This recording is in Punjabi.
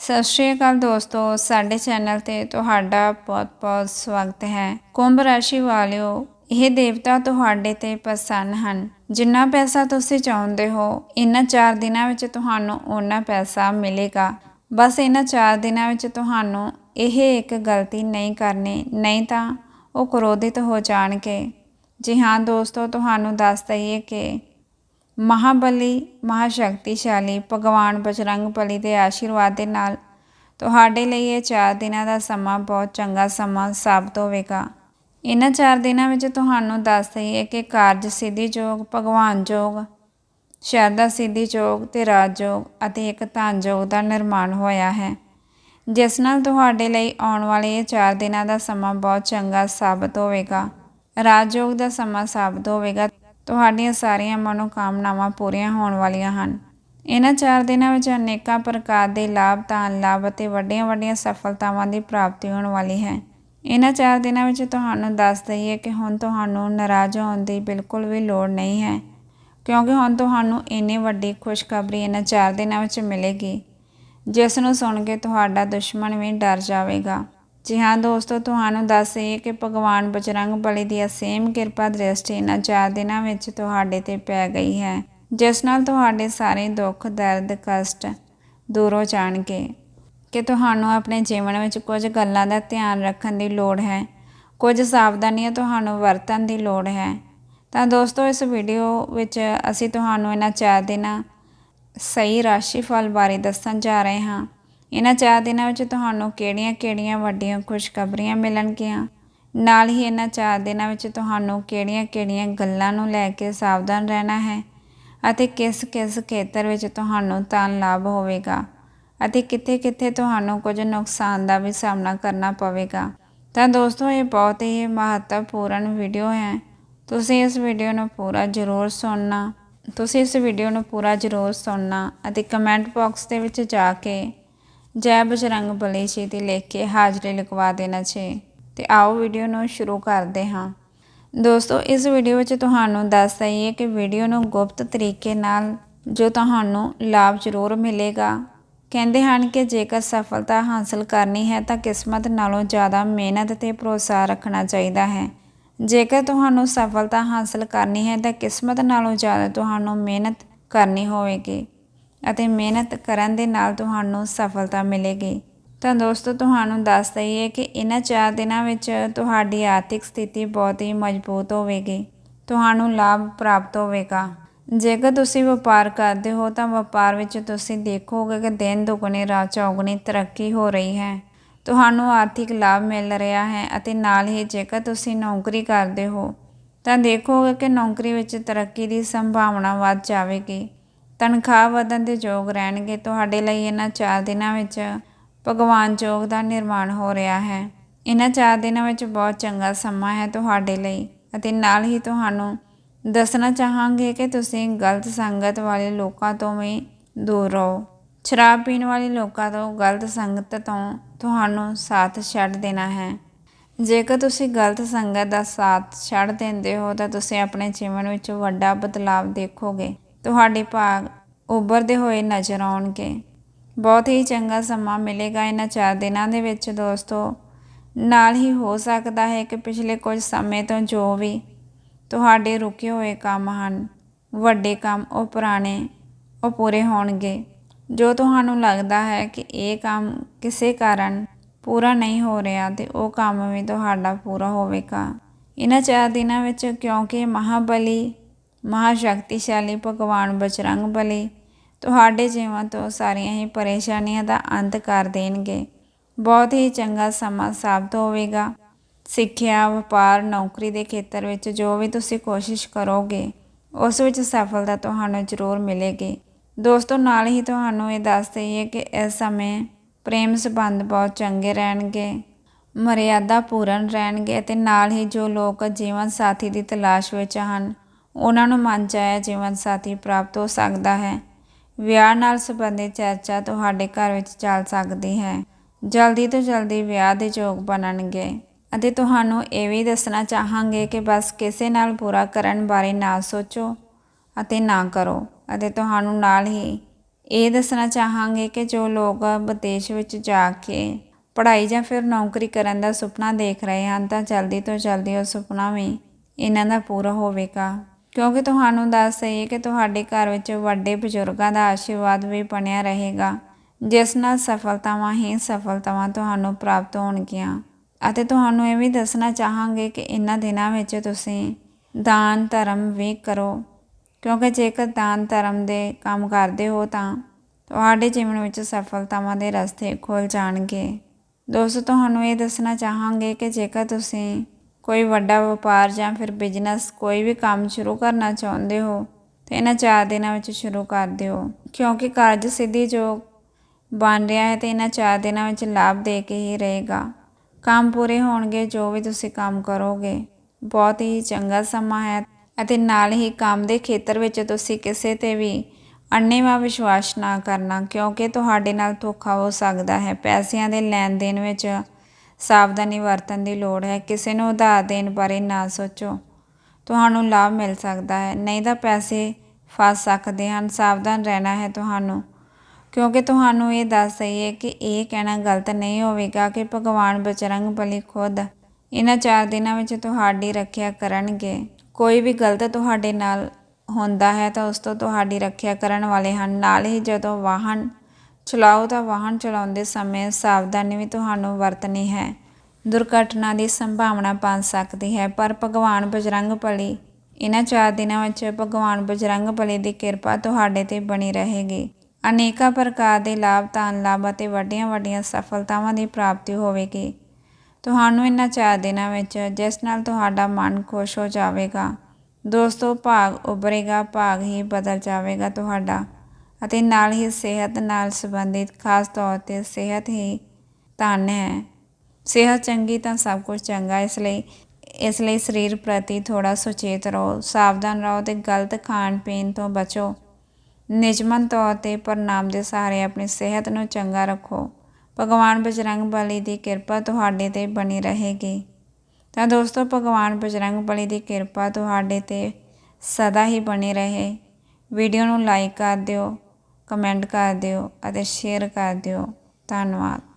ਸਤਿ ਸ਼੍ਰੀ ਅਕਾਲ ਦੋਸਤੋ, ਸਾਡੇ ਚੈਨਲ ਤੇ ਤੁਹਾਡਾ ਬਹੁਤ-ਬਹੁਤ ਸਵਾਗਤ ਹੈ। ਕੁੰਭ ਰਾਸ਼ੀ ਵਾਲਿਓ, ਇਹ ਦੇਵਤਾ ਤੁਹਾਡੇ ਤੇ ਪ੍ਰਸੰਨ ਹਨ। ਜਿੰਨਾ ਪੈਸਾ ਤੁਸੀਂ ਚਾਹੁੰਦੇ ਹੋ ਇਹਨਾਂ 4 ਦਿਨਾਂ ਵਿੱਚ ਤੁਹਾਨੂੰ ਉਹਨਾਂ ਪੈਸਾ ਮਿਲੇਗਾ। ਬਸ ਇਹਨਾਂ 4 ਦਿਨਾਂ ਵਿੱਚ ਤੁਹਾਨੂੰ ਇਹ ਇੱਕ ਗਲਤੀ ਨਹੀਂ ਕਰਨੀ, ਨਹੀਂ ਤਾਂ ਉਹ ਕ੍ਰੋਧਿਤ ਹੋ ਜਾਣਗੇ। ਜੀ ਹਾਂ ਦੋਸਤੋ, ਤੁਹਾਨੂੰ ਦੱਸ ਦਈਏ ਕਿ ਮਹਾਬਲੀ, ਮਹਾਸ਼ਕਤੀਸ਼ਾਲੀ, ਭਗਵਾਨ ਬਜਰੰਗ ਬਲੀ ਦੇ ਆਸ਼ੀਰਵਾਦ ਦੇ ਨਾਲ ਤੁਹਾਡੇ ਲਈ ਇਹ 4 ਦਿਨਾਂ ਦਾ ਸਮਾਂ ਬਹੁਤ ਚੰਗਾ ਸਮਾਂ ਸਾਬਤ ਹੋਵੇਗਾ ਇਹਨਾਂ 4 ਦਿਨਾਂ ਵਿੱਚ ਤੁਹਾਨੂੰ ਦੱਸ ਦਈਏ ਕਿ ਕਾਰਜ ਸਿੱਧੀ ਯੋਗ, ਭਗਵਾਨ ਯੋਗ, ਸ਼ਰਧਾ ਸਿੱਧੀ ਯੋਗ ਤੇ ਰਾਜ ਯੋਗ ਅਤੇ ਇੱਕ ਧਨ ਯੋਗ ਦਾ ਨਿਰਮਾਣ ਹੋਇਆ ਹੈ। ਜਿਸ ਨਾਲ ਤੁਹਾਡੇ ਲਈ ਆਉਣ ਵਾਲੇ ਇਹ 4 ਦਿਨਾਂ ਦਾ ਸਮਾਂ ਬਹੁਤ ਚੰਗਾ ਸਾਬਤ ਹੋਵੇਗਾ ਰਾਜਯੋਗ ਦਾ ਸਮਾਂ ਸਾਬਤ ਹੋਵੇਗਾ ਤੁਹਾਡੀਆਂ ਸਾਰੀਆਂ ਮਨੋਕਾਮਨਾਵਾਂ ਪੂਰੀਆਂ ਹੋਣ ਵਾਲੀਆਂ ਹਨ। ਇਹਨਾਂ 4 ਦਿਨਾਂ ਵਿੱਚ ਅਨੇਕਾਂ ਪ੍ਰਕਾਰ ਦੇ ਲਾਭ, ਧਨ ਲਾਭ ਅਤੇ ਵੱਡੀਆਂ-ਵੱਡੀਆਂ ਸਫਲਤਾਵਾਂ ਦੀ ਪ੍ਰਾਪਤੀ ਹੋਣ ਵਾਲੀ ਹੈ। ਇਹਨਾਂ 4 ਦਿਨਾਂ ਵਿੱਚ ਤੁਹਾਨੂੰ ਦੱਸ ਦਈਏ ਕਿ ਹੁਣ ਤੁਹਾਨੂੰ ਨਾਰਾਜ਼ ਹੋਣ ਦੀ ਬਿਲਕੁਲ ਵੀ ਲੋੜ ਨਹੀਂ ਹੈ, ਕਿਉਂਕਿ ਹੁਣ ਤੁਹਾਨੂੰ ਇੰਨੀ ਵੱਡੀ ਖੁਸ਼ਖਬਰੀ ਇਹਨਾਂ 4 ਦਿਨਾਂ ਵਿੱਚ ਮਿਲੇਗੀ, ਜਿਸ ਨੂੰ ਸੁਣ ਕੇ ਤੁਹਾਡਾ ਦੁਸ਼ਮਣ ਵੀ ਡਰ ਜਾਵੇਗਾ। ਜੀ ਹਾਂ ਦੋਸਤੋ, ਤੁਹਾਨੂੰ ਦੱਸ ਦਈਏ ਕਿ ਭਗਵਾਨ ਬਜਰੰਗ ਬਲੀ ਦੀ ਅਸੀਮ ਕਿਰਪਾ ਦ੍ਰਿਸ਼ਟੀ ਇਹਨਾਂ ਚਾਰ ਦਿਨਾਂ ਵਿੱਚ ਤੁਹਾਡੇ ਤੇ ਪੈ ਗਈ ਹੈ, ਜਿਸ ਨਾਲ ਤੁਹਾਡੇ ਸਾਰੇ ਦੁੱਖ, ਦਰਦ, ਕਸ਼ਟ ਦੂਰ ਹੋ ਜਾਣਗੇ। ਕਿ ਤੁਹਾਨੂੰ ਆਪਣੇ ਜੀਵਨ ਵਿੱਚ ਕੁਝ ਗੱਲਾਂ ਦਾ ਧਿਆਨ ਰੱਖਣ ਦੀ ਲੋੜ ਹੈ, ਕੁਝ ਸਾਵਧਾਨੀਆਂ ਤੁਹਾਨੂੰ ਵਰਤਣ ਦੀ ਲੋੜ ਹੈ। ਤਾਂ ਦੋਸਤੋ, ਇਸ ਵੀਡੀਓ ਵਿੱਚ ਅਸੀਂ ਤੁਹਾਨੂੰ ਇਹਨਾਂ ਚਾਰ ਦਿਨਾਂ ਸਹੀ ਰਾਸ਼ੀ ਫਲ ਬਾਰੇ ਦੱਸਣ ਜਾ ਰਹੇ ਹਾਂ। ਇਹਨਾਂ ਚਾਰ ਦਿਨਾਂ ਵਿੱਚ ਤੁਹਾਨੂੰ ਕਿਹੜੀਆਂ-ਕਿਹੜੀਆਂ ਵੱਡੀਆਂ ਖੁਸ਼ਖਬਰੀਆਂ ਮਿਲਣਗੀਆਂ? ਨਾਲ ਹੀ ਇਹਨਾਂ ਚਾਰ ਦਿਨਾਂ ਵਿੱਚ ਤੁਹਾਨੂੰ ਕਿਹੜੀਆਂ-ਕਿਹੜੀਆਂ ਗੱਲਾਂ ਨੂੰ ਲੈ ਕੇ ਸਾਵਧਾਨ ਰਹਿਣਾ ਹੈ ਅਤੇ ਕਿਸ-ਕਿਸ ਖੇਤਰ ਵਿੱਚ ਤੁਹਾਨੂੰ ਧਨ ਲਾਭ ਹੋਵੇਗਾ ਅਤੇ ਕਿੱਥੇ-ਕਿੱਥੇ ਤੁਹਾਨੂੰ ਕੁਝ ਨੁਕਸਾਨ ਦਾ ਵੀ ਸਾਹਮਣਾ ਕਰਨਾ ਪਵੇਗਾ। ਤਾਂ ਦੋਸਤੋ, ਇਹ ਬਹੁਤ ਹੀ ਮਹੱਤਵਪੂਰਨ ਵੀਡੀਓ ਹੈ। ਤੁਸੀਂ ਇਸ ਵੀਡੀਓ ਨੂੰ ਪੂਰਾ ਜ਼ਰੂਰ ਸੁਣਨਾ, ਤੁਸੀਂ ਇਸ ਵੀਡੀਓ ਨੂੰ ਪੂਰਾ ਜ਼ਰੂਰ ਸੁਣਨਾ ਅਤੇ ਕਮੈਂਟ ਬਾਕਸ ਦੇ ਵਿੱਚ ਜਾ ਕੇ ਜੈ ਬਜਰੰਗ ਬਲੀ ਛੇਤੀ ਲਿਖ ਕੇ ਹਾਜ਼ਰੀ ਲਿਖਵਾ ਦੇਣਾ ਛੇ ਤੇ ਆਓ ਵੀਡੀਓ ਨੂੰ ਸ਼ੁਰੂ ਕਰਦੇ ਹਾਂ। ਦੋਸਤੋ, ਇਸ ਵੀਡੀਓ ਵਿੱਚ ਤੁਹਾਨੂੰ ਦੱਸ ਦਈਏ ਕਿ ਵੀਡੀਓ ਨੂੰ ਗੁਪਤ ਤਰੀਕੇ ਨਾਲ ਜੋ ਤੁਹਾਨੂੰ ਲਾਭ ਜ਼ਰੂਰ ਮਿਲੇਗਾ। ਕਹਿੰਦੇ ਹਨ ਕਿ ਜੇਕਰ ਸਫਲਤਾ ਹਾਸਲ ਕਰਨੀ ਹੈ ਤਾਂ ਕਿਸਮਤ ਨਾਲੋਂ ਜ਼ਿਆਦਾ ਮਿਹਨਤ ਤੇ ਭਰੋਸਾ ਰੱਖਣਾ ਚਾਹੀਦਾ ਹੈ। ਜੇਕਰ ਤੁਹਾਨੂੰ ਸਫਲਤਾ ਹਾਸਲ ਕਰਨੀ ਹੈ ਤਾਂ ਕਿਸਮਤ ਨਾਲੋਂ ਜ਼ਿਆਦਾ ਤੁਹਾਨੂੰ ਮਿਹਨਤ ਕਰਨੀ ਹੋਵੇਗੀ। ਅਤੇ ਮਿਹਨਤ ਕਰਨ ਦੇ ਨਾਲ ਤੁਹਾਨੂੰ ਸਫਲਤਾ ਮਿਲੇਗੀ। ਤਾਂ ਦੋਸਤੋ, ਤੁਹਾਨੂੰ ਦੱਸ ਦਈਏ ਕਿ ਇਹਨਾਂ 4 ਦਿਨਾਂ ਵਿੱਚ ਤੁਹਾਡੀ ਆਰਥਿਕ ਸਥਿਤੀ ਬਹੁਤ ਹੀ ਮਜ਼ਬੂਤ ਹੋਵੇਗੀ। ਤੁਹਾਨੂੰ ਲਾਭ ਪ੍ਰਾਪਤ ਹੋਵੇਗਾ। ਜੇਕਰ ਤੁਸੀਂ ਵਪਾਰ ਕਰਦੇ ਹੋ, ਤਾਂ ਵਪਾਰ ਵਿੱਚ ਤੁਸੀਂ ਦੇਖੋਗੇ ਕਿ ਦਿਨ ਦੁਗਣੀ, ਰਾਤ ਚੌਗਣੀ ਤਰੱਕੀ ਹੋ ਰਹੀ ਹੈ। ਤੁਹਾਨੂੰ ਆਰਥਿਕ ਲਾਭ ਮਿਲ ਰਿਹਾ ਹੈ ਅਤੇ ਨਾਲ ਹੀ ਜੇਕਰ ਤੁਸੀਂ ਨੌਕਰੀ ਕਰਦੇ ਹੋ, ਤਾਂ ਦੇਖੋਗੇ ਕਿ ਨੌਕਰੀ ਵਿੱਚ ਤਰੱਕੀ ਦੀ ਸੰਭਾਵਨਾ ਵੱਧ ਜਾਵੇਗੀ। ਤਨਖਾਹ ਵਧਣ ਦੇ ਯੋਗ ਰਹਿਣਗੇ। ਤੁਹਾਡੇ ਲਈ ਇਹਨਾਂ 4 ਦਿਨਾਂ ਵਿੱਚ ਭਗਵਾਨ ਯੋਗ ਦਾ ਨਿਰਮਾਣ ਹੋ ਰਿਹਾ ਹੈ। ਇਹਨਾਂ 4 ਦਿਨਾਂ ਵਿੱਚ ਬਹੁਤ ਚੰਗਾ ਸਮਾਂ ਹੈ ਤੁਹਾਡੇ ਲਈ ਅਤੇ ਨਾਲ ਹੀ ਤੁਹਾਨੂੰ ਦੱਸਣਾ ਚਾਹਾਂਗੇ ਕਿ ਤੁਸੀਂ ਗਲਤ ਸੰਗਤ ਵਾਲੇ ਲੋਕਾਂ ਤੋਂ ਵੀ ਦੂਰ ਰਹੋ। ਸ਼ਰਾਬ ਪੀਣ ਵਾਲੇ ਲੋਕਾਂ ਤੋਂ ਗਲਤ ਸੰਗਤ ਤੋਂ ਤੁਹਾਨੂੰ ਸਾਥ ਛੱਡ ਦੇਣਾ ਹੈ। ਜੇਕਰ ਤੁਸੀਂ ਗਲਤ ਸੰਗਤ ਦਾ ਸਾਥ ਛੱਡ ਦਿੰਦੇ ਹੋ ਤਾਂ ਤੁਸੀਂ ਆਪਣੇ ਜੀਵਨ ਵਿੱਚ ਵੱਡਾ ਬਦਲਾਅ ਦੇਖੋਗੇ। ਤੁਹਾਡੇ ਭਾਗ ਉੱਭਰਦੇ ਹੋਏ ਨਜ਼ਰ ਆਉਣਗੇ। ਬਹੁਤ ਹੀ ਚੰਗਾ ਸਮਾਂ ਮਿਲੇਗਾ ਇਹਨਾਂ ਚਾਰ ਦਿਨਾਂ ਦੇ ਵਿੱਚ, ਦੋਸਤੋ। ਨਾਲ ਹੀ ਹੋ ਸਕਦਾ ਹੈ ਕਿ ਪਿਛਲੇ ਕੁਝ ਸਮੇਂ ਤੋਂ ਜੋ ਵੀ ਤੁਹਾਡੇ ਰੁਕੇ ਹੋਏ ਕੰਮ ਹਨ, ਵੱਡੇ ਕੰਮ ਉਹ ਪੁਰਾਣੇ, ਉਹ ਪੂਰੇ ਹੋਣਗੇ। ਜੋ ਤੁਹਾਨੂੰ ਲੱਗਦਾ ਹੈ ਕਿ ਇਹ ਕੰਮ ਕਿਸੇ ਕਾਰਨ ਪੂਰਾ ਨਹੀਂ ਹੋ ਰਿਹਾ ਤੇ ਉਹ ਕੰਮ ਵੀ ਤੁਹਾਡਾ ਪੂਰਾ ਹੋਵੇਗਾ। ਇਹਨਾਂ ਚਾਰ ਦਿਨਾਂ ਵਿੱਚ ਕਿਉਂਕਿ ਮਹਾਬਲੀ ਮਹਾਸ਼ਕਤੀਸ਼ਾਲੀ ਭਗਵਾਨ ਬਜਰੰਗ ਬਲੀ ਤੁਹਾਡੇ ਜੀਵਨ ਤੋਂ ਸਾਰੀਆਂ ਹੀ ਪਰੇਸ਼ਾਨੀਆਂ ਦਾ ਅੰਤ ਕਰ ਦੇਣਗੇ। ਬਹੁਤ ਹੀ ਚੰਗਾ ਸਮਾਂ ਸਾਬਤ ਹੋਵੇਗਾ। ਸਿੱਖਿਆ, ਵਪਾਰ, ਨੌਕਰੀ ਦੇ ਖੇਤਰ ਵਿੱਚ ਜੋ ਵੀ ਤੁਸੀਂ ਕੋਸ਼ਿਸ਼ ਕਰੋਗੇ, ਉਸ ਵਿੱਚ ਸਫਲਤਾ ਤੁਹਾਨੂੰ ਜ਼ਰੂਰ ਮਿਲੇਗੀ। ਦੋਸਤੋ, ਨਾਲ ਹੀ ਤੁਹਾਨੂੰ ਇਹ ਦੱਸ ਦਈਏ ਕਿ ਇਸ ਸਮੇਂ ਪ੍ਰੇਮ ਸੰਬੰਧ ਬਹੁਤ ਚੰਗੇ ਰਹਿਣਗੇ, ਮਰਿਆਦਾ ਪੂਰਨ ਰਹਿਣਗੇ ਅਤੇ ਨਾਲ ਹੀ ਜੋ ਲੋਕ ਜੀਵਨ ਸਾਥੀ ਦੀ ਤਲਾਸ਼ ਵਿੱਚ ਹਨ ਉਹਨਾਂ ਨੂੰ ਮਨ ਚਾਹਿਆ ਜੀਵਨ ਸਾਥੀ ਪ੍ਰਾਪਤ ਹੋ ਸਕਦਾ ਹੈ। ਵਿਆਹ ਨਾਲ ਸੰਬੰਧਿਤ ਚਰਚਾ ਤੁਹਾਡੇ ਘਰ ਵਿੱਚ ਚੱਲ ਸਕਦੀ ਹੈ। ਜਲਦੀ ਤੋਂ ਜਲਦੀ ਵਿਆਹ ਦੇ ਯੋਗ ਬਣਨਗੇ ਅਤੇ ਤੁਹਾਨੂੰ ਇਹ ਵੀ ਦੱਸਣਾ ਚਾਹਾਂਗੇ ਕਿ ਬਸ ਕਿਸੇ ਨਾਲ ਪੂਰਾ ਕਰਨ ਬਾਰੇ ਨਾ ਸੋਚੋ ਅਤੇ ਨਾ ਕਰੋ ਅਤੇ ਤੁਹਾਨੂੰ ਨਾਲ ਹੀ ਇਹ ਦੱਸਣਾ ਚਾਹਾਂਗੇ ਕਿ ਜੋ ਲੋਕ ਵਿਦੇਸ਼ ਵਿੱਚ ਜਾ ਕੇ ਪੜ੍ਹਾਈ ਜਾਂ ਫਿਰ ਨੌਕਰੀ ਕਰਨ ਦਾ ਸੁਪਨਾ ਦੇਖ ਰਹੇ ਹਨ, ਤਾਂ ਜਲਦੀ ਤੋਂ ਜਲਦੀ ਉਹ ਸੁਪਨਾ ਵੀ ਇਹਨਾਂ ਦਾ ਪੂਰਾ ਹੋਵੇਗਾ। ਕਿਉਂਕਿ ਤੁਹਾਨੂੰ ਦੱਸ ਦਈਏ ਕਿ ਤੁਹਾਡੇ ਘਰ ਵਿੱਚ ਵੱਡੇ ਬਜ਼ੁਰਗਾਂ ਦਾ ਆਸ਼ੀਰਵਾਦ ਵੀ ਬਣਿਆ ਰਹੇਗਾ, ਜਿਸ ਨਾਲ ਸਫਲਤਾਵਾਂ ਹੀ ਸਫਲਤਾਵਾਂ ਤੁਹਾਨੂੰ ਪ੍ਰਾਪਤ ਹੋਣਗੀਆਂ। ਅਤੇ ਤੁਹਾਨੂੰ ਇਹ ਵੀ ਦੱਸਣਾ ਚਾਹਾਂਗੇ ਕਿ ਇਹਨਾਂ ਦਿਨਾਂ ਵਿੱਚ ਤੁਸੀਂ ਦਾਨ ਧਰਮ ਵੀ ਕਰੋ, ਕਿਉਂਕਿ ਜੇਕਰ ਦਾਨ ਧਰਮ ਦੇ ਕੰਮ ਕਰਦੇ ਹੋ ਤਾਂ ਤੁਹਾਡੇ ਜੀਵਨ ਵਿੱਚ ਸਫਲਤਾਵਾਂ ਦੇ ਰਸਤੇ ਖੁੱਲ ਜਾਣਗੇ। ਦੋਸਤੋ, ਤੁਹਾਨੂੰ ਇਹ ਦੱਸਣਾ ਚਾਹਾਂਗੇ ਕਿ ਜੇਕਰ ਤੁਸੀਂ ਕੋਈ ਵੱਡਾ ਵਪਾਰ ਜਾਂ ਫਿਰ ਬਿਜ਼ਨਸ ਕੋਈ ਵੀ ਕੰਮ ਸ਼ੁਰੂ ਕਰਨਾ ਚਾਹੁੰਦੇ ਹੋ, ਤੇ ਇਹਨਾਂ ਚਾਰ ਦਿਨਾਂ ਵਿੱਚ ਸ਼ੁਰੂ ਕਰ ਦਿਓ। ਕਿਉਂਕਿ ਕਾਰਜ ਸਿੱਧੀ ਜੋ ਬਣ ਰਿਹਾ ਹੈ, ਤੇ ਇਹਨਾਂ ਚਾਰ ਦਿਨਾਂ ਵਿੱਚ ਲਾਭ ਦੇ ਕੇ ਹੀ ਰਹੇਗਾ। ਕੰਮ ਪੂਰੇ ਹੋਣਗੇ, ਜੋ ਵੀ ਤੁਸੀਂ ਕੰਮ ਕਰੋਗੇ। ਬਹੁਤ ਹੀ ਚੰਗਾ ਸਮਾਂ ਹੈ ਅਤੇ ਨਾਲ ਹੀ ਕੰਮ ਦੇ ਖੇਤਰ ਵਿੱਚ ਤੁਸੀਂ ਕਿਸੇ ਤੇ ਵੀ ਅੰਨ੍ਹੇਵਾਹ ਵਿਸ਼ਵਾਸ ਨਾ ਕਰਨਾ, ਕਿਉਂਕਿ ਤੁਹਾਡੇ ਨਾਲ ਧੋਖਾ ਹੋ ਸਕਦਾ ਹੈ। ਪੈਸਿਆਂ ਦੇ ਲੈਣ ਦੇਣ ਵਿੱਚ ਸਾਵਧਾਨੀ ਵਰਤਣ ਦੀ ਲੋੜ ਹੈ। ਕਿਸੇ ਨੂੰ ਉਧਾਰ ਦੇਣ ਬਾਰੇ ਨਾ ਸੋਚੋ। ਤੁਹਾਨੂੰ ਲਾਭ ਮਿਲ ਸਕਦਾ ਹੈ। ਨਹੀਂ ਤਾਂ ਪੈਸੇ ਫਸ ਸਕਦੇ ਹਨ। ਸਾਵਧਾਨ ਰਹਿਣਾ ਹੈ ਤੁਹਾਨੂੰ। ਕਿਉਂਕਿ ਤੁਹਾਨੂੰ ਇਹ ਦੱਸ ਦਈਏ ਕਿ ਇਹ ਕਹਿਣਾ ਗਲਤ ਨਹੀਂ ਹੋਵੇਗਾ ਕਿ ਭਗਵਾਨ ਬਜਰੰਗ ਬਲੀ ਖੁਦ ਇਹਨਾਂ ਚਾਰ ਦਿਨਾਂ ਵਿੱਚ ਤੁਹਾਡੀ ਰੱਖਿਆ ਕਰਨਗੇ। ਕੋਈ ਵੀ ਗਲਤ ਤੁਹਾਡੇ ਨਾਲ ਹੁੰਦਾ ਹੈ ਤਾਂ ਉਸ ਤੋਂ ਤੁਹਾਡੀ ਰੱਖਿਆ ਕਰਨ ਵਾਲੇ ਹਨ। ਨਾਲ ਹੀ ਜਦੋਂ ਵਾਹਨ ਚਲਾਓ ਤਾਂ ਵਾਹਨ ਚਲਾਉਂਦੇ ਸਮੇਂ ਸਾਵਧਾਨੀ ਵੀ ਤੁਹਾਨੂੰ ਵਰਤਣੀ ਹੈ। ਦੁਰਘਟਨਾ ਦੀ ਸੰਭਾਵਨਾ ਬਣ ਸਕਦੀ ਹੈ, ਪਰ ਭਗਵਾਨ ਬਜਰੰਗ ਬਲੀ, ਇਹਨਾਂ ਚਾਰ ਦਿਨਾਂ ਵਿੱਚ ਭਗਵਾਨ ਬਜਰੰਗ ਬਲੀ ਦੀ ਕਿਰਪਾ ਤੁਹਾਡੇ ਤੇ ਬਣੀ ਰਹੇਗੀ। ਅਨੇਕਾਂ ਪ੍ਰਕਾਰ ਦੇ ਲਾਭ, ਧਨ ਲਾਭ ਅਤੇ ਵੱਡੀਆਂ ਵੱਡੀਆਂ ਸਫਲਤਾਵਾਂ ਦੀ ਪ੍ਰਾਪਤੀ ਹੋਵੇਗੀ। ਤੁਹਾਨੂੰ ਇਹਨਾਂ ਚਾਰ ਦਿਨਾਂ ਵਿੱਚ ਜਿਸ ਨਾਲ ਤੁਹਾਡਾ ਮਨ ਖੁਸ਼ ਹੋ ਜਾਵੇਗਾ, ਦੋਸਤੋ, ਭਾਗ ਉਭਰੇਗਾ, ਭਾਗ ਹੀ ਬਦਲ ਜਾਵੇਗਾ ਤੁਹਾਡਾ। ਅਤੇ ਨਾਲ ਹੀ ਸਿਹਤ ਨਾਲ ਸੰਬੰਧਿਤ ਖਾਸ ਤੌਰ ਤੇ ਸਿਹਤ ਹੀ ਧਨ ਹੈ। ਸਿਹਤ ਚੰਗੀ ਤਾਂ ਸਭ ਕੁਝ ਚੰਗਾ, ਇਸ ਲਈ ਇਸ ਲਈ ਸਰੀਰ ਪ੍ਰਤੀ ਥੋੜਾ ਸੁਚੇਤ ਰਹੋ, ਸਾਵਧਾਨ ਰਹੋ ਤੇ ਗਲਤ ਖਾਣ ਪੀਣ ਤੋਂ ਬਚੋ। ਨਿਯਮਨ ਤੌਰ ਤੇ ਪ੍ਰਣਾਮ ਦੇ ਸਹਾਰੇ ਆਪਣੀ ਸਿਹਤ ਨੂੰ ਚੰਗਾ ਰੱਖੋ। ਭਗਵਾਨ ਬਜਰੰਗ ਬਲੀ ਦੀ ਕਿਰਪਾ ਤੁਹਾਡੇ ਤੇ ਬਣੀ ਰਹੇਗੀ। ਤਾਂ ਦੋਸਤੋ, ਭਗਵਾਨ ਬਜਰੰਗ ਬਲੀ ਦੀ ਕਿਰਪਾ ਤੁਹਾਡੇ ਤੇ ਸਦਾ ਹੀ ਬਣੀ ਰਹੇ। ਵੀਡੀਓ ਨੂੰ ਲਾਈਕ ਕਰ ਦਿਓ। ਕਮੈਂਟ ਕਰ ਦਿਓ ਅਤੇ ਸ਼ੇਅਰ ਕਰ ਦਿਓ। ਧੰਨਵਾਦ।